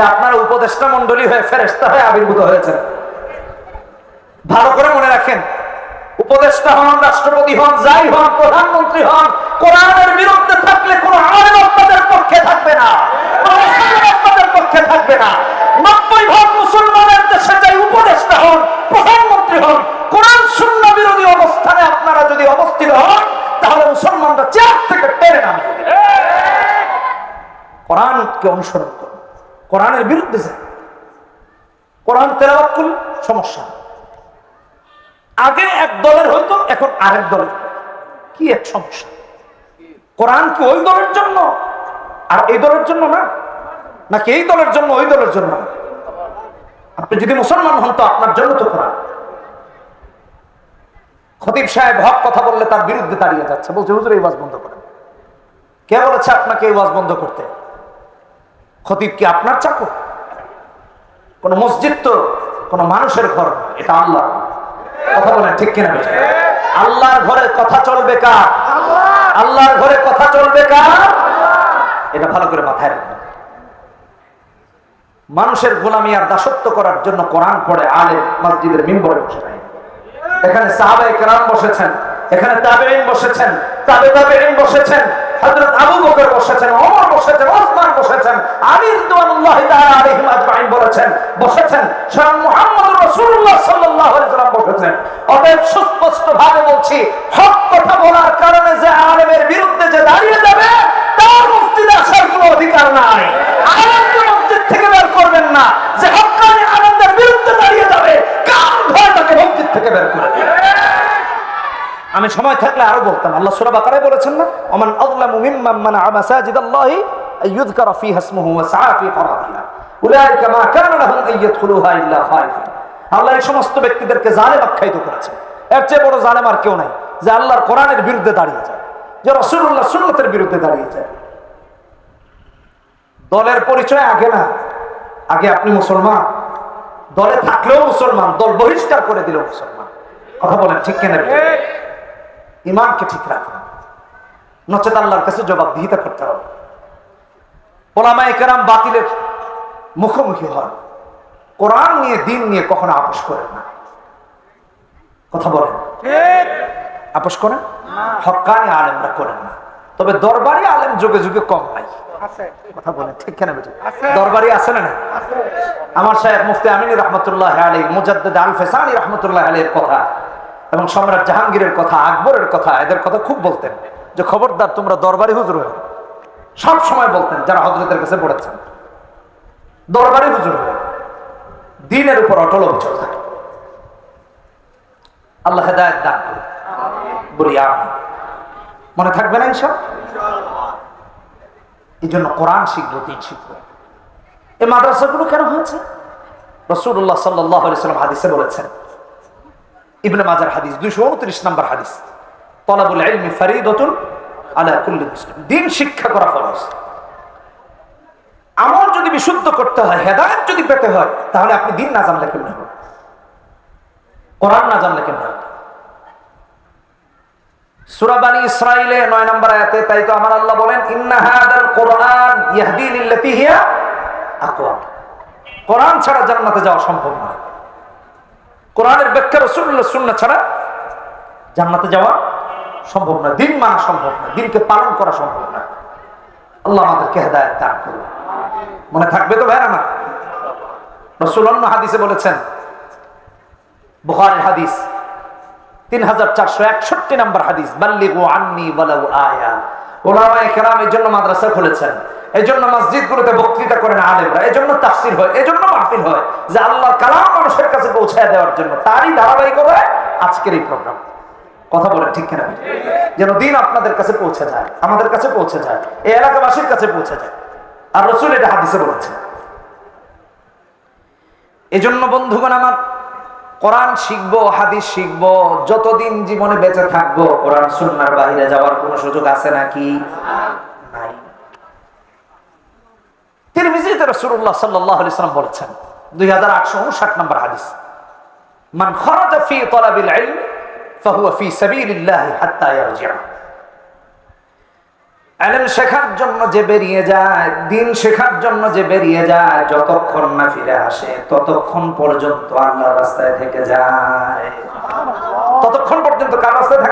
যে আপনারা উপদেষ্টা মন্ডলী হয়ে ফেরেস্তা হয়ে আবির্ভূত হয়েছেন। ভালো করে মনে রাখেন, উপদেষ্টা হন, রাষ্ট্রপতি হন, যাই হন, প্রধানমন্ত্রী হন, কোরআনের বিরুদ্ধে থাকলে কোন আলেম আপনাদের পক্ষে থাকবে না। আপনাদের পক্ষে থাকবে না। নব্বই ভাগ মুসলমানের দেশে যাই উপদেষ্টা হন, প্রধানমন্ত্রী হন, কোরআন শূন্য বিরোধী অবস্থানে আপনারা যদি অবস্থিত হন, তাহলে মুসলমানরা চেয়ার থেকে নামিয়ে দেবে। কোরআনকে অনুসরণ করুন। কোরআনের বিরুদ্ধে যান কোরআন করুন সমস্যা। আগে এক দলের হইতো এখন আরেক দলের। কি এক সমস্যা? কোরআন কি ওই দলের জন্য? আর এই দলের জন্য না? নাকি এই দলের জন্য, ওই দলের জন্য? আপনি যদি মুসলমান হন, তো আপনার জন্য তো কোরআন। খতিব সাহেব হক কথা বললে তার বিরুদ্ধে দাঁড়িয়ে যাচ্ছে। বলছে, হুজুর, এই ওয়াজ বন্ধ করেন। কে বলেছে আপনাকে এই ওয়াজ বন্ধ করতে? খতিব কি আপনার চাকর? কোন মসজিদ তো কোন মানুষের ঘর এটা আল্লাহ। কথা বলেন ঠিক কিনা? আল্লাহর ঘরে কথা চলবে কার? আল্লাহর ঘরে কথা চলবে কার? এটা ভালো করে মাথায় রাখবেন। মানুষের গোলামি আর দাসত্ব করার জন্য কোরআন পড়ে, আলে মসজিদের মিম্বরে বসে নাই এখানে সাহাবায়ে কেরাম বসেছেন, এখানে তাবেঈন বসেছেন, তাবে তাবেঈন বসেছেন, হযরত আবু বকর বসেছেন, ওমর বসেছেন ওসমান বসেছেন আলী রাদিয়াল্লাহু তাআলা আলাইহিম বলেছেন বসেছেন। স্বয়ং মুহাম্মদ আলাইহি সাল্লাম বসেছেন। অতএব সুস্পষ্ট ভাবে বলছি, হক কথা বলার কারণে যে আলেমের বিরুদ্ধে যে দাঁড়িয়ে যাবে, তার মসজিদে আসার কোনো অধিকার নাই। আমি সময় থাকলে আরও বলতাম। আল্লাহ সূরা বাকারায় বলেছেন না, ওমান আযলামু মিম্মান মানাআ মাসাজিদাল্লাহি আইয়ুযকারা ফীহা ইসমুহু ওয়া সাআ ফী উলাইকা মা আল্লাহ এই সমস্ত ব্যক্তিদেরকে জালেম আখ্যায়িত করেছেন। এর চেয়ে বড় জালেম আর কেউ নাই, যে আল্লাহর কোরআনের বিরুদ্ধে দাঁড়িয়ে যায়, যে রাসূলুল্লাহ সুন্নতের বিরুদ্ধে দাঁড়িয়ে যায়। দলের পরিচয় আগে না, আগে আপনি মুসলমান। দলে থাকলেও মুসলমান, দল বহিষ্কার করে দিলেও মুসলমান। কথা বলেন ঠিক কেন ইমানকে ঠিক রাখুন। নচেত আল্লাহর কাছে জবাবদিহিতা করতে হবে। ওলামায়ে কেরাম বাতিলের মুখোমুখি হন। কোরআন নিয়ে দিন নিয়ে কখনো আপোষ করেন না। কথা বলেন। আপোষ করেন? হক্কানি আলেমরা করেন না। তবে দরবারি আলেম যুগে যুগে কম নাই। কথা বলেন ঠিক কেন বেটি দরবারি আছে না না আমার সাহেব মুফতি আমিনী রহমতুল্লাহ আলী মুজাদ্দ আল ফেসানি রহমতুল্লাহ আলীর কথা এবং সম্রাট জাহাঙ্গীরের কথা আকবরের কথা এদের কথা খুব বলতেন। যে খবরদার তোমরা দরবারি হুজুর হয়ে সব সময় বলতেন যারা হজরতের কাছে পড়েছেন। দরবারি হুজুর হয়ে। দিনের উপর অটল অবিচল থাকে। আল্লাহ হেদায়ত দান করুন। বলি আমি মনে থাকবে না এইসব এই জন্য কোরআন শিখব দিন শিখব এই মাদ্রাসাগুলো কেন হয়েছে? রসুল্লাহ সাল্লাহ সাল্লাম হাদিসে বলেছেন ইবনে মাজার হাদিস দুইশো উনত্রিশ নম্বর হাদিস তলাবুল ইলমি ফরিদতুল আলা কুল্লি মুসলিম। দিন শিক্ষা করা ফরজ। যদি বিশুদ্ধ করতে হয়, হেদায়ত যদি পেতে হয়, তাহলে আপনি দিন না জানলে কেমন হবে? কোরআন না জানলে কেমন হবে? ইসরাইলে নয় নম্বর আয়াতে, তাই তো আমার আল্লাহ বলেন, ইন্না হাদাল কোরআন আকওয়াম। কোরআন ছাড়া জান্নাতে যাওয়া সম্ভব নয়। কোরআনের ব্যাখ্যা রসুল্লাহ সুন্নাহ ছাড়া জান্নাতে যাওয়া সম্ভব নয়। দিন মানা সম্ভব নয়। দিনকে পালন করা সম্ভব নয়। আল্লাহ আমাদেরকে হেদায়ত দান করুন। মনে থাকবে তো ভাই আমার? রসুল অন্য হাদিসে বলেছেন, বুখারের হাদিস তিন হাজার চারশো একষট্টি নম্বর হাদিস, বাল্লিগু আন্নি ওয়ালাউ আয়া। কেরাম এই জন্য মাদ্রাসা খুলেছেন, এই জন্য মসজিদগুলোতে বক্তৃতা করেন আলেমরা, এই জন্য হয়, এই জন্য মাহফিল হয়, যে আল্লাহর কালাম মানুষের কাছে পৌঁছায় দেওয়ার জন্য। তারই আজকের এই প্রোগ্রাম কথা বলেন ঠিক কিনা যেন দিন আপনাদের কাছে পৌঁছে যায়, আমাদের কাছে পৌঁছে যায়, এই এলাকাবাসীর কাছে পৌঁছে যায়। আর রসুল এটা হাদিসে বলেছে। এজন্য বন্ধুগণ আমার কোরআন শিখব, হাদিস শিখব, যতদিন জীবনে বেঁচে থাকব, কোরআন সুন্নার বাইরে যাওয়ার কোনো সুযোগ আছে নাকি? নাই। তিরমিজিতে রাসূলুল্লাহ সাল্লাল্লাহু আলাইহি সাল্লাম বলেছেন 2859 নম্বর হাদিস, মান খরাজা ফি ফাহুয়া ফি হাত্তা এলেম শেখার জন্য যে বেরিয়ে যায়, দিন শেখার জন্য যে বেরিয়ে যায়, যতক্ষণ না ফিরে আসে, ততক্ষণ পর্যন্ত আল্লাহর রাস্তায় থেকে যায়। ততক্ষণ পর্যন্ত কার রাস্তায়